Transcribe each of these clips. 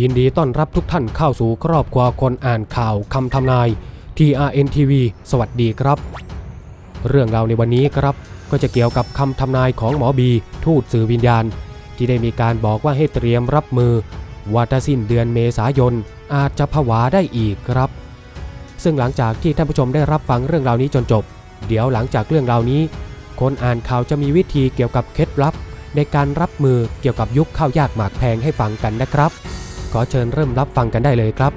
ยินดีต้อนรับทุกท่านเข้าสู่ครอบครัวคนอ่านข่าวคำทำนาย TRNTV สวัสดีครับ เรื่องราวในวันนี้ครับ ก็จะเกี่ยวกับคำทำนายของหมอบี ทูตสื่อวิญญาณ ที่ได้มีการบอกว่าให้เตรียมรับมือ ว่าถ้าสิ้นเดือนเมษายนอาจจะผวาได้อีกครับ ซึ่งหลังจากที่ท่านผู้ชมได้รับฟังเรื่องราวนี้จนจบ เดี๋ยวหลังจากเรื่องราวนี้ คนอ่านข่าวจะมีวิธีเกี่ยวกับเคล็ดลับ ในการรับมือเกี่ยวกับยุคข้าวยากหมากแพงให้ฟังกันนะครับ ขอเชิญเริ่มรับฟังกันได้เลยครับ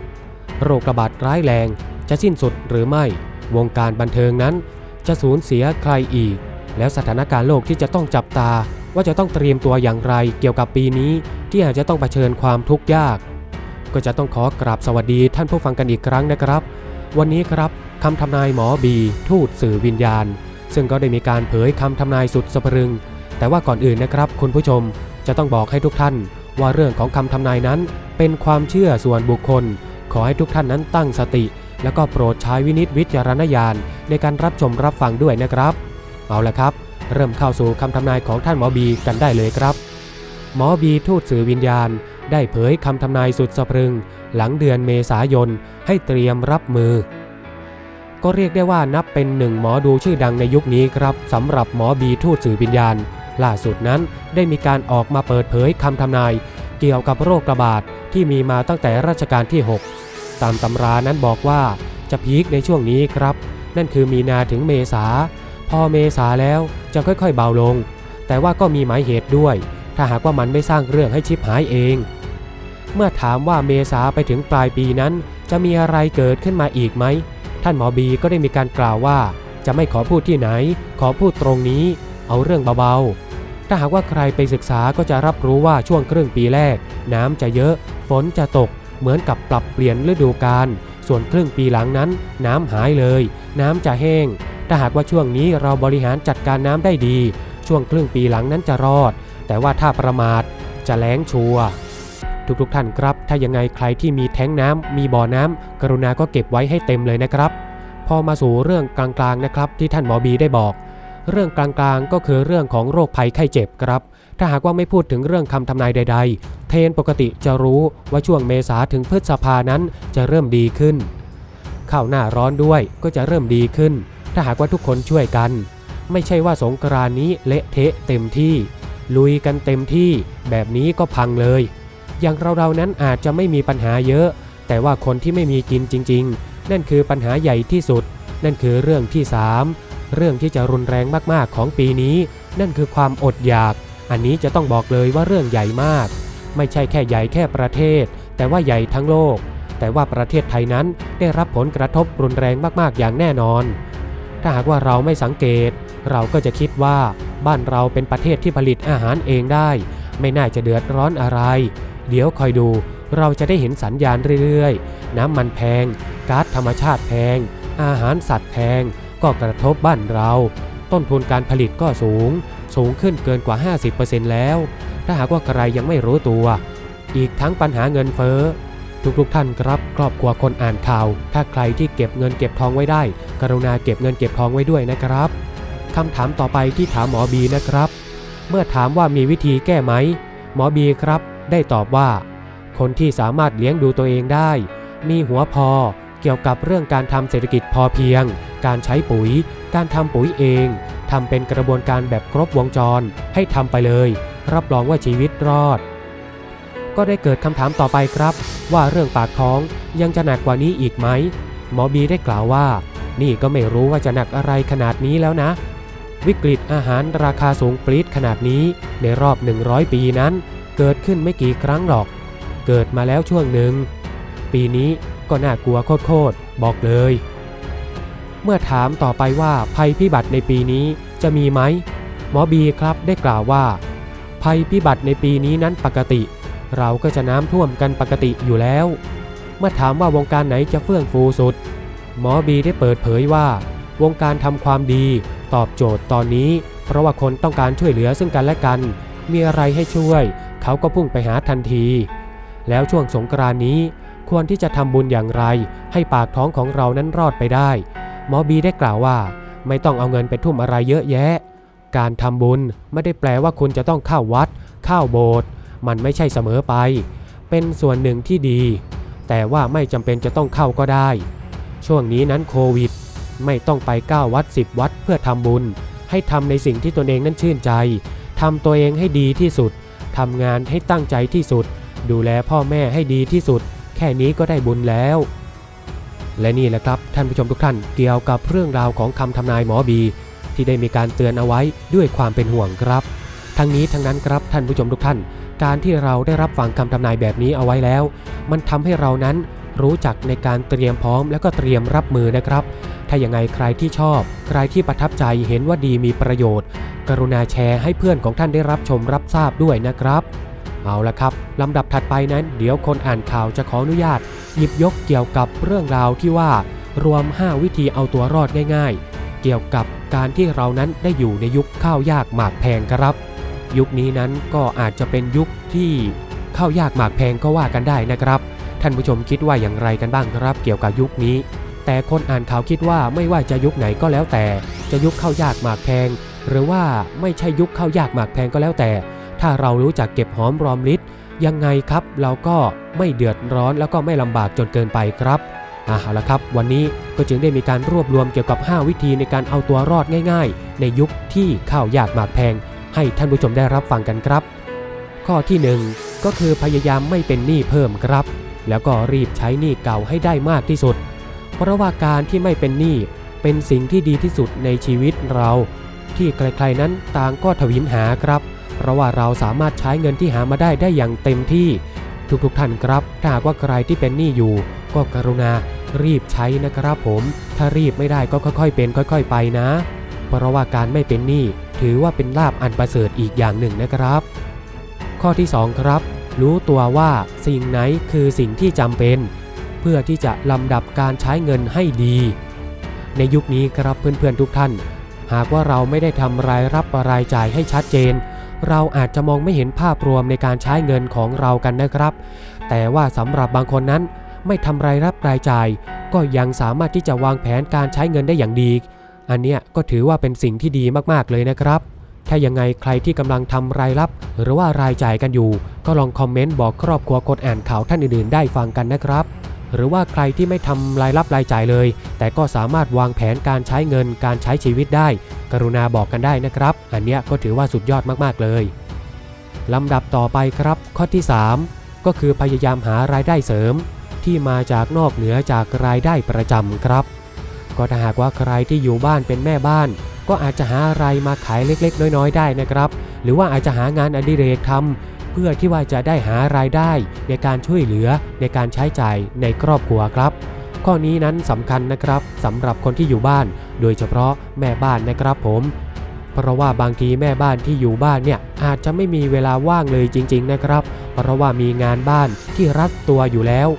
โรคระบาดร้ายแรงจะสิ้นสุดหรือไม่ วงการบันเทิงนั้น จะสูญเสียใครอีก แล้วสถานการณ์โลกที่จะต้องจับตา ว่าจะต้องเตรียมตัวอย่างไรเกี่ยวกับปีนี้ ที่อาจจะต้องเผชิญความทุกข์ยาก ก็จะต้องขอกราบสวัสดีท่านผู้ฟังกันอีกครั้งนะครับ วันนี้ครับคำทำนายหมอบี ทูตสื่อวิญญาณ ซึ่งก็ได้มีการเผยคำทำนายสุดสะพรึง แต่ว่าก่อนอื่นนะครับ คุณผู้ชมจะต้องบอกให้ทุกท่าน ว่าเรื่องของคำทำนายนั้นเป็นความเชื่อส่วนบุคคล ขอให้ทุกท่านนั้นตั้งสติ แล้วก็โปรดใช้วินิจวิจารณญาณในการรับชมรับฟังด้วยนะครับ เอาละครับ เริ่มเข้าสู่คำทำนายของท่านหมอบีกันได้เลยครับ หมอบีทูตสื่อวิญญาณ ได้เผยคำทำนายสุดสะพรึง หลังเดือนเมษายนให้เตรียมรับมือ ก็เรียกได้ว่านับเป็นหนึ่งหมอดูชื่อดังในยุคนี้ครับสำหรับหมอบีทูตสื่อวิญญาณล่าสุดนั้นได้มีการออกมาเปิดเผยคำทำนาย เกี่ยวกับโรคระบาดที่มีมาตั้งแต่รัชกาลที่ 6 ตามตำรานั้นบอกว่าจะพีคในช่วงนี้ครับ นั่นคือมีนาถึงเมษา พอเมษาแล้วจะค่อยๆเบาลง แต่ว่าก็มีหมายเหตุด้วย ถ้าหากว่ามันไม่สร้างเรื่องให้ชิบหายเอง เมื่อถามว่าเมษาไปถึงปลายปีนั้น จะมีอะไรเกิดขึ้นมาอีกไหม ท่านหมอบีก็ได้มีการกล่าวว่า จะไม่ขอพูดที่ไหน ขอพูดตรงนี้ เอาเรื่องเบาๆ ถ้าหากว่าใครไปศึกษาก็จะรับรู้ว่าช่วงครึ่งปีแรก น้ำจะเยอะ ฝนจะตก เหมือนกับปรับเปลี่ยนฤดูกาลส่วนครึ่งปีหลังนั้น น้ำหายเลย น้ำจะแห้ง ถ้าหากว่าช่วงนี้เราบริหารจัดการน้ำได้ดี ช่วงครึ่งปีหลังนั้นจะรอด แต่ว่าถ้าประมาทจะแล้งชัวทุกๆท่านครับ ถ้ายังไงใครที่มีแท้งน้ำมีบ่อน้ำกรุณาก็เก็บไว้ให้เต็มเลยนะครับ พอมาสู่เรื่องกลางๆนะครับ ที่ท่านหมอบีได้บอก เรื่องกลางๆ ก็คือเรื่องของโรคภัยไข้เจ็บครับ ถ้าหากว่าไม่พูดถึงเรื่องคำทำนายใด ๆ เทนปกติจะรู้ว่าช่วงเมษาถึงพฤษภานั้นจะเริ่มดีขึ้น เข้าหน้าร้อนด้วยก็จะเริ่มดีขึ้น ถ้าหากว่าทุกคนช่วยกัน ไม่ใช่ว่าสงกรานนี้เละเทะเต็มที่ ลุยกันเต็มที่แบบนี้ก็พังเลย อย่างเราๆนั้นอาจจะไม่มีปัญหาเยอะ แต่ว่าคนที่ไม่มีกินจริง ๆ นั่นคือปัญหาใหญ่ที่สุด นั่นคือเรื่องที่ 3 เรื่องที่จะรุนแรงมากๆของปีนี้ นั่นคือความอดอยาก อันนี้จะต้องบอกเลยว่าเรื่องใหญ่มาก ไม่ใช่แค่ใหญ่แค่ประเทศ แต่ว่าใหญ่ทั้งโลก แต่ว่าประเทศไทยนั้นได้รับผลกระทบรุนแรงมากๆอย่างแน่นอน ถ้าหากว่าเราไม่สังเกต เราก็จะคิดว่าบ้านเราเป็นประเทศที่ผลิตอาหารเองได้ ไม่น่าจะเดือดร้อนอะไร เดี๋ยวคอยดู เราจะได้เห็นสัญญาณเรื่อยๆ น้ำมันแพง ก๊าซธรรมชาติแพง อาหารสัตว์แพง ก็กระทบบ้านเรา ต้นทุนการผลิตก็สูง สูงขึ้นเกินกว่า 50%แล้ว ถ้าหากว่าใครยังไม่รู้ตัว อีกทั้งปัญหาเงินเฟ้อ ทุกๆท่านครับครอบครัวคนอ่านข่าว ถ้าใครที่เก็บเงินเก็บทองไว้ได้ กรุณาเก็บเงินเก็บทองไว้ด้วยนะครับคำถามต่อไปที่ถามหมอบีนะครับ เมื่อถามว่ามีวิธีแก้ไหม หมอบีครับ ได้ตอบว่า คนที่สามารถเลี้ยงดูตัวเองได้ มีหัวพอเกี่ยวกับเรื่องการทำเศรษฐกิจพอเพียง การใช้ปุ๋ย การทำปุ๋ยเองทำเป็นกระบวนการแบบครบวงจร ให้ทำไปเลย รับรองว่าชีวิตรอด ก็ได้เกิดคำถามต่อไปครับ ว่าเรื่องปากท้องยังจะหนักกว่านี้อีกไหมหมอบีได้กล่าวว่า นี่ก็ไม่รู้ว่าจะหนักอะไรขนาดนี้แล้วนะ วิกฤตอาหารราคาสูงปรี๊ดขนาดนี้ในรอบ 100 ปีนั้น เกิดขึ้นไม่กี่ครั้งหรอก เกิดมาแล้วช่วงหนึ่งปีนี้ก็น่ากลัวโคตรๆบอกเลย เมื่อถามต่อไปว่าภัยพิบัติในปีนี้จะมีไหม หมอบีครับได้กล่าวว่า ภัยพิบัติในปีนี้นั้นปกติ เราก็จะน้ำท่วมกันปกติอยู่แล้ว เมื่อถามว่าวงการไหนจะเฟื่องฟูสุด หมอบีได้เปิดเผยว่า วงการทำความดีตอบโจทย์ตอนนี้ เพราะว่าคนต้องการช่วยเหลือซึ่งกันและกัน มีอะไรให้ช่วย เขาก็พุ่งไปหาทันที แล้วช่วงสงกรานนี้ควรที่จะทำบุญอย่างไร ให้ปากท้องของเรานั้นรอดไปได้ หมอบีได้กล่าวว่า ไม่ต้องเอาเงินไปทุ่มอะไรเยอะแยะ การทำบุญไม่ได้แปลว่าคุณจะต้องเข้าวัด เข้าโบสถ์มันไม่ใช่เสมอไป เป็นส่วนหนึ่งที่ดี แต่ว่าไม่จำเป็นจะต้องเข้าก็ได้ ช่วงนี้นั้นโควิด ไม่ต้องไป9วัด10วัดเพื่อทำบุญ ให้ทำในสิ่งที่ตนเองนั้นชื่นใจทำตัวเองให้ดีที่สุดทำงานให้ตั้งใจที่สุด ดูแลพ่อแม่ให้ดีที่สุด แค่นี้ก็ได้บุญแล้ว และนี่แหละครับท่านผู้ชมทุกท่านเกี่ยวกับเรื่องราวของคำทำนายหมอบี ที่ได้มีการเตือนเอาไว้ด้วยความเป็นห่วงครับ ทั้งนี้ทั้งนั้นครับท่านผู้ชมทุกท่าน การที่เราได้รับฟังคำทำนายแบบนี้เอาไว้แล้ว มันทำให้เรานั้นรู้จักในการเตรียมพร้อมและก็เตรียมรับมือนะครับ ถ้าอย่างไงใครที่ชอบ ใครที่ประทับใจเห็นว่าดีมีประโยชน์ กรุณาแชร์ให้เพื่อนของท่านได้รับชมรับทราบด้วยนะครับ เอาละครับลำดับถัดไปนั้นเดี๋ยวคนอ่านข่าวจะขออนุญาต หยิบยกเกี่ยวกับเรื่องราวที่ว่า รวม 5 วิธีเอาตัวรอดง่ายๆ เกี่ยวกับการที่เรานั้นได้อยู่ในยุคข้าวยากหมากแพงครับ ยุคนี้นั้นก็อาจจะเป็นยุคที่ข้าวยากหมากแพงก็ว่ากันได้นะครับ ท่านผู้ชมคิดว่าอย่างไรกันบ้างครับ เกี่ยวกับยุคนี้ แต่คนอ่านข่าวคิดว่าไม่ว่าจะยุคไหนก็แล้วแต่ จะยุคข้าวยากหมากแพง หรือว่าไม่ใช่ยุคข้าวยากหมากแพงก็แล้วแต่ ถ้าเรารู้จักเก็บหอมรอมริบยังไงครับ เราก็ไม่เดือดร้อนแล้วก็ไม่ลำบากจนเกินไปครับอะเอาละครับ วันนี้ก็จึงได้มีการรวบรวมเกี่ยวกับ 5 วิธีในการเอาตัวรอดง่าย ๆ ในยุคที่ข้าวยากหมากแพง ให้ท่านผู้ชมได้รับฟังกันครับ ข้อที่ 1 ก็คือพยายามไม่เป็นหนี้เพิ่มครับ แล้วก็รีบใช้หนี้เก่าให้ได้มากที่สุด เพราะว่าการที่ไม่เป็นหนี้เป็นสิ่งที่ดีที่สุดในชีวิตเรา ที่ใครๆนั้นต่างก็ทวินหาครับ เพราะว่าเราสามารถใช้เงินที่หามาได้ได้อย่างเต็มที่ ทุกๆท่านครับ ถ้าหากว่าใครที่เป็นหนี้อยู่ ก็กรุณารีบใช้นะครับผม ถ้ารีบไม่ได้ก็ค่อยๆ เป็น ค่อย ๆ ไปนะ เพราะว่าการไม่เป็นหนี้ถือว่าเป็นลาบอันประเสริฐอีกอย่างหนึ่งนะครับ ข้อที่ 2 ครับ รู้ตัวว่าสิ่งไหนคือสิ่งที่จำเป็น เพื่อที่จะลำดับการใช้เงินให้ดี ในยุคนี้ครับเพื่อนๆทุกท่าน หากว่าเราไม่ได้ทำรายรับรายจ่ายให้ชัดเจน เราอาจจะมองไม่เห็นภาพรวมในการใช้เงินของเรากันนะครับ แต่ว่าสำหรับบางคนนั้น ไม่ทำรายรับรายจ่าย ก็ยังสามารถที่จะวางแผนการใช้เงินได้อย่างดี อันเนี้ยก็ถือว่าเป็นสิ่งที่ดีมากๆเลยนะครับถ้ายังไงใครที่กำลังทำรายรับ หรือว่ารายจ่ายกันอยู่ ก็ลองคอมเมนต์บอกครอบครัวกดอ่านข่าวท่านอื่นๆ ได้ฟังกันนะครับ หรือว่าใครที่ไม่ทำรายรับรายจ่ายเลย แต่ก็สามารถวางแผนการใช้เงินการใช้ชีวิตได้ กรุณาบอกกันได้นะครับ อันเนี้ยก็ถือว่าสุดยอดมากๆเลยลำดับต่อไปครับ ข้อที่ 3 ก็คือพยายามหารายได้เสริม ที่มาจากนอกเหนือจากรายได้ประจำครับ ก็ถ้าหากว่าใครที่อยู่บ้านเป็นแม่บ้าน ก็อาจจะหาอะไรมาขายเล็กๆ น้อยๆ ได้นะครับ หรือว่าอาจจะหางานอดิเรกทำเพื่อที่ว่าจะได้หารายได้ในการช่วยเหลือในการใช้จ่ายในครอบครัวครับข้อนี้นั้นสำคัญนะครับสำหรับคนที่อยู่บ้าน โดยเฉพาะแม่บ้านนะครับผม เพราะว่าบางทีแม่บ้านที่อยู่บ้านเนี่ยอาจจะไม่มีเวลาว่างเลยจริง ๆนะครับ เพราะว่ามีงานบ้านที่รัดตัวอยู่แล้ว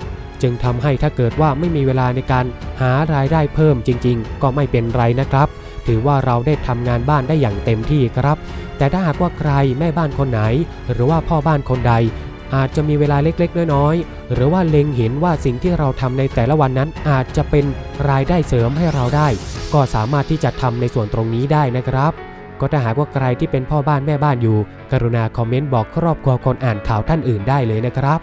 จึงทำให้ถ้าเกิดว่าไม่มีเวลาในการหารายได้เพิ่มจริง ๆ ก็ไม่เป็นไรนะครับ ถือว่าเราได้ทำงานบ้านได้อย่างเต็มที่ครับ แต่ถ้าหากว่าใครแม่บ้านคนไหน หรือว่าพ่อบ้านคนใด อาจจะมีเวลาเล็กๆ น้อยๆ หรือว่าเล็งเห็นว่าสิ่งที่เราทำในแต่ละวันนั้นอาจจะเป็นรายได้เสริมให้เราได้ ก็สามารถที่จะทำในส่วนตรงนี้ได้นะครับก็ถ้าหากว่าใครที่เป็นพ่อบ้านแม่บ้านอยู่ กรุณาคอมเมนต์บอกครอบครัวคนอ่านข่าวท่านอื่นได้เลยนะครับ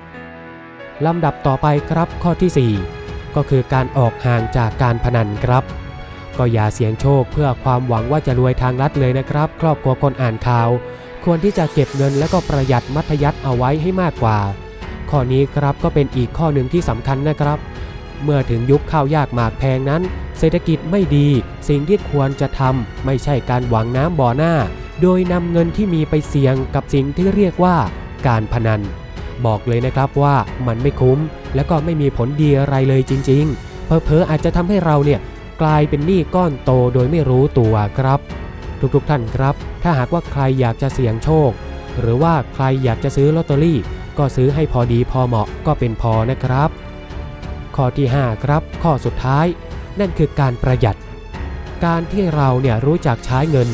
ลำดับต่อไปครับข้อที่ 4 ก็คือการออกห่างจากการพนันครับ ก็อย่าเสี่ยงโชคเพื่อความหวังว่าจะรวยทางลัดเลยนะครับ ครอบครัวคนอ่านข่าว ควรที่จะเก็บเงินและก็ประหยัดมัธยัติเอาไว้ให้มากกว่า ข้อนี้ครับก็เป็นอีกข้อหนึ่งที่สำคัญนะครับ เมื่อถึงยุคข้าวยากหมากแพงนั้น เศรษฐกิจไม่ดี สิ่งที่ควรจะทำไม่ใช่การหวังน้ำบ่อหน้า โดยนำเงินที่มีไปเสี่ยงกับสิ่งที่เรียกว่า การพนัน บอกเลยนะครับว่ามันไม่คุ้ม และก็ไม่มีผลดีอะไรเลยจริง ๆเพอๆอาจจะทำให้เราเนี่ย กลายเป็นหนี้ก้อนโตโดยไม่รู้ตัวครับ ทุกๆท่านครับ ถ้าหากว่าใครอยากจะเสี่ยงโชค หรือว่าใครอยากจะซื้อลอตเตอรี่ ก็ซื้อให้พอดีพอเหมาะก็เป็นพอนะครับ ข้อที่ 5 ครับ ข้อสุดท้าย นั่นคือการประหยัด การที่เราเนี่ยรู้จักใช้เงิน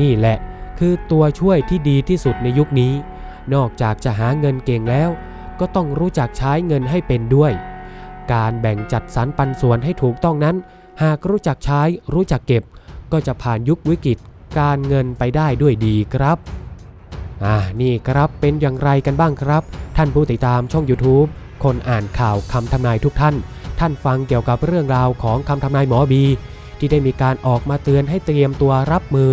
นี่แหละ คือตัวช่วยที่ดีที่สุดในยุคนี้ นอกจากจะหาเงินเก่งแล้ว ก็ต้องรู้จักใช้เงินให้เป็นด้วย การแบ่งจัดสรรปันส่วนให้ถูกต้องนั้น หากรู้จักใช้รู้จักเก็บ ก็จะผ่านยุควิกฤตการเงินไปได้ด้วยดีครับอ่านี่ครับเป็นอย่างไรกันบ้างครับ ท่านผู้ติดตามช่อง YouTube คนอ่านข่าวคำทำนายทุกท่าน ท่านฟังเกี่ยวกับเรื่องราวของคำทำนายหมอบี ที่ได้มีการออกมาเตือนให้เตรียมตัวรับมือ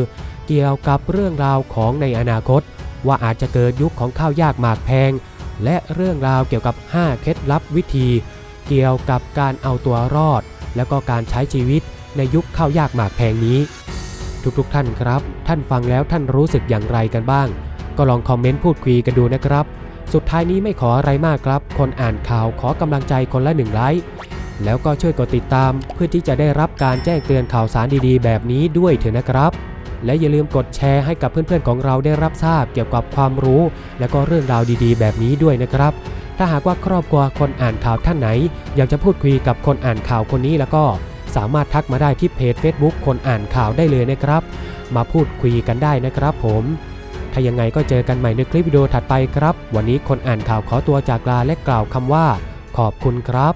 เกี่ยวกับเรื่องราวของในอนาคต ว่าอาจจะเกิดยุคของข้าวยากหมากแพง และเรื่องราวเกี่ยวกับ 5 เคล็ดลับวิธี เกี่ยวกับการเอาตัวรอด แล้วก็การใช้ชีวิตในยุคข้าวยากหมากแพงนี้ ทุกๆท่านครับ ท่านฟังแล้วท่านรู้สึกอย่างไรกันบ้าง ก็ลองคอมเมนต์พูดคุยกันดูนะครับ สุดท้ายนี้ไม่ขออะไรมากครับ คนอ่านข่าวขอกำลังใจคนละหนึ่งไลค์แล้วก็ช่วยกดติดตามเพื่อที่จะได้รับการแจ้งเตือนข่าวสารดีๆ แบบนี้ด้วยเถอะนะครับ และอย่าลืมกดแชร์ให้กับเพื่อนๆของเราได้รับทราบเกี่ยวกับความรู้ และก็เรื่องราวดีๆ แบบนี้ด้วยนะครับ ถ้าหากว่าครอบครัวคนอ่านข่าวท่านไหน อยากจะพูดคุยกับคนอ่านข่าวคนนี้แล้วก็สามารถทักมาได้ที่เพจ Facebook คนอ่านข่าวได้เลยนะครับ มาพูดคุยกันได้นะครับผมถ้ายังไงก็เจอกันใหม่ในคลิปวิดีโอถัดไปครับ วันนี้คนอ่านข่าวขอตัวจากลาและกล่าวคำว่า ขอบคุณครับ